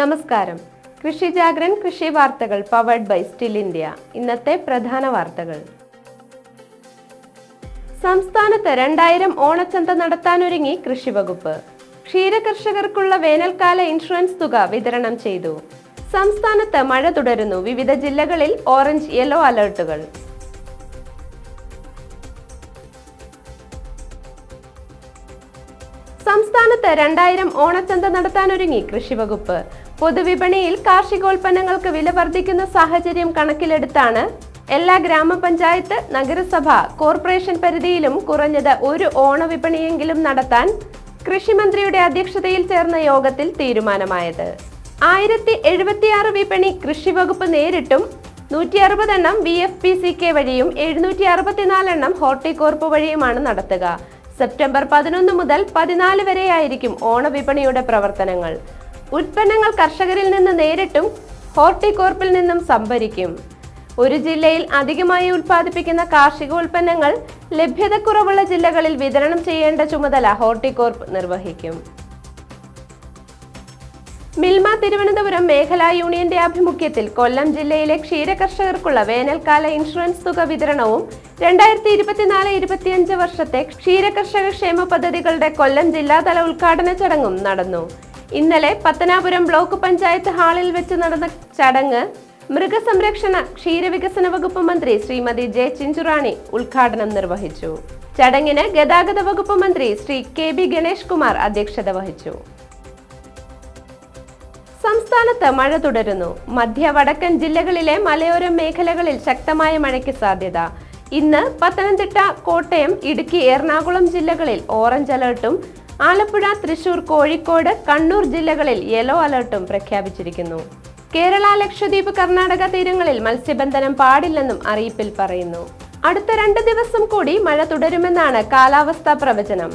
നമസ്കാരം. കൃഷി ജാഗ്രൻ കൃഷി വാർത്തകൾ പവർഡ് ബൈ സ്റ്റിൽ ഇന്ത്യ ഇന്നത്തെ പ്രധാന വാർത്തകൾ. സംസ്ഥാനത്ത് രണ്ടായിരം ഓണച്ചന്ത നടത്താനൊരുങ്ങി കൃഷിവകുപ്പ് ക്ഷീരകർഷകർക്കുള്ള വേനൽക്കാല ഇൻഷുറൻസ് തുക വിതരണം ചെയ്തു. സംസ്ഥാനത്ത് മഴ തുടരുന്നു. വിവിധ ജില്ലകളിൽ ഓറഞ്ച് യെല്ലോ അലർട്ടുകൾ. സംസ്ഥാനത്ത് രണ്ടായിരം ഓണച്ചന്ത നടത്താനൊരുങ്ങി കൃഷിവകുപ്പ് പൊതുവിപണിയിൽ കാർഷികോൽപ്പന്നങ്ങൾക്ക് വില വർദ്ധിക്കുന്ന സാഹചര്യം കണക്കിലെടുത്താണ് എല്ലാ ഗ്രാമപഞ്ചായത്ത് നഗരസഭ കോർപ്പറേഷൻ പരിധിയിലും കുറഞ്ഞത് ഒരു ഓണവിപണിയെങ്കിലും നടത്താൻ കൃഷിമന്ത്രിയുടെ അധ്യക്ഷതയിൽ ചേർന്ന യോഗത്തിൽ തീരുമാനമായത്. ആയിരത്തി എഴുപത്തിയാറ് വിപണി കൃഷിവകുപ്പ് നേരിട്ടും നൂറ്റി അറുപതെണ്ണം B F P C K വഴിയും എഴുന്നൂറ്റി അറുപത്തിനാലെണ്ണം ഹോർട്ടികോർപ്പ് വഴിയുമാണ് നടത്തുക. സെപ്റ്റംബർ പതിനൊന്ന് മുതൽ പതിനാല് വരെയായിരിക്കും ഓണവിപണിയുടെ പ്രവർത്തനങ്ങൾ. ഉൽപ്പന്നങ്ങൾ കർഷകരിൽ നിന്ന് നേരിട്ടും ഹോർട്ടികോർപ്പിൽ നിന്നും സംഭരിക്കും. ഒരു ജില്ലയിൽ അധികമായി ഉൽപ്പാദിപ്പിക്കുന്ന കാർഷിക ഉൽപ്പന്നങ്ങൾ ലഭ്യതക്കുറവുള്ള ജില്ലകളിൽ വിതരണം ചെയ്യേണ്ട ചുമതല ഹോർട്ടികോർപ്പ് നിർവഹിക്കും. മിൽമ തിരുവനന്തപുരം മേഖലാ യൂണിയന്റെ ആഭിമുഖ്യത്തിൽ കൊല്ലം ജില്ലയിലെ ക്ഷീരകർഷകർക്കുള്ള വേനൽക്കാല ഇൻഷുറൻസ് തുക വിതരണവും രണ്ടായിരത്തി ഇരുപത്തിനാല് ഇരുപത്തിയഞ്ച് വർഷത്തെ ക്ഷീരകർഷക ക്ഷേമ പദ്ധതികളുടെ കൊല്ലം ജില്ലാതല ഉദ്ഘാടന ചടങ്ങും നടന്നു ഇന്നലെ പത്തനാപുരം ബ്ലോക്ക് പഞ്ചായത്ത് ഹാളിൽ വെച്ച് നടന്ന ചടങ്ങ് മൃഗസംരക്ഷണ ക്ഷീരവികസന വകുപ്പ് മന്ത്രി ശ്രീമതി ജെ ചിഞ്ചുറാണി ഉദ്ഘാടനം നിർവഹിച്ചു. ചടങ്ങിന് ഗതാഗത വകുപ്പ് മന്ത്രി ശ്രീ കെ ബി ഗണേഷ് കുമാർ അധ്യക്ഷത വഹിച്ചു. സംസ്ഥാനത്ത് മഴ തുടരുന്നു. മധ്യ വടക്കൻ ജില്ലകളിലെ മലയോര മേഖലകളിൽ ശക്തമായ മഴയ്ക്ക് സാധ്യത. ഇന്ന് പത്തനംതിട്ട കോട്ടയം ഇടുക്കി എറണാകുളം ജില്ലകളിൽ ഓറഞ്ച് അലർട്ടും ആലപ്പുഴ തൃശൂർ കോഴിക്കോട് കണ്ണൂർ ജില്ലകളിൽ യെല്ലോ അലർട്ടും പ്രഖ്യാപിച്ചിരിക്കുന്നു. കേരള ലക്ഷദ്വീപ് കർണാടക തീരങ്ങളിൽ മത്സ്യബന്ധനം പാടില്ലെന്നും അറിയിപ്പിൽ പറയുന്നു. അടുത്ത രണ്ട് ദിവസം കൂടി മഴ തുടരുമെന്നാണ് കാലാവസ്ഥാ പ്രവചനം.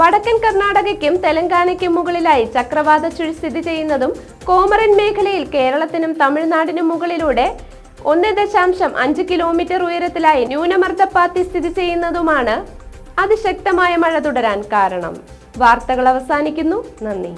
വടക്കൻ കർണാടകയ്ക്കും തെലങ്കാനയ്ക്കും മുകളിലായി ചക്രവാത ചുഴി സ്ഥിതി ചെയ്യുന്നതും കോമറൻ മേഖലയിൽ കേരളത്തിനും തമിഴ്നാടിനും മുകളിലൂടെ ഒന്ന് ദശാംശം അഞ്ച് കിലോമീറ്റർ ഉയരത്തിലായി ന്യൂനമർദ്ദപ്പാത്തി സ്ഥിതി ചെയ്യുന്നതുമാണ് അതിശക്തമായ മഴ തുടരാൻ കാരണം. വാർത്തകൾ അവസാനിക്കുന്നു. നന്ദി.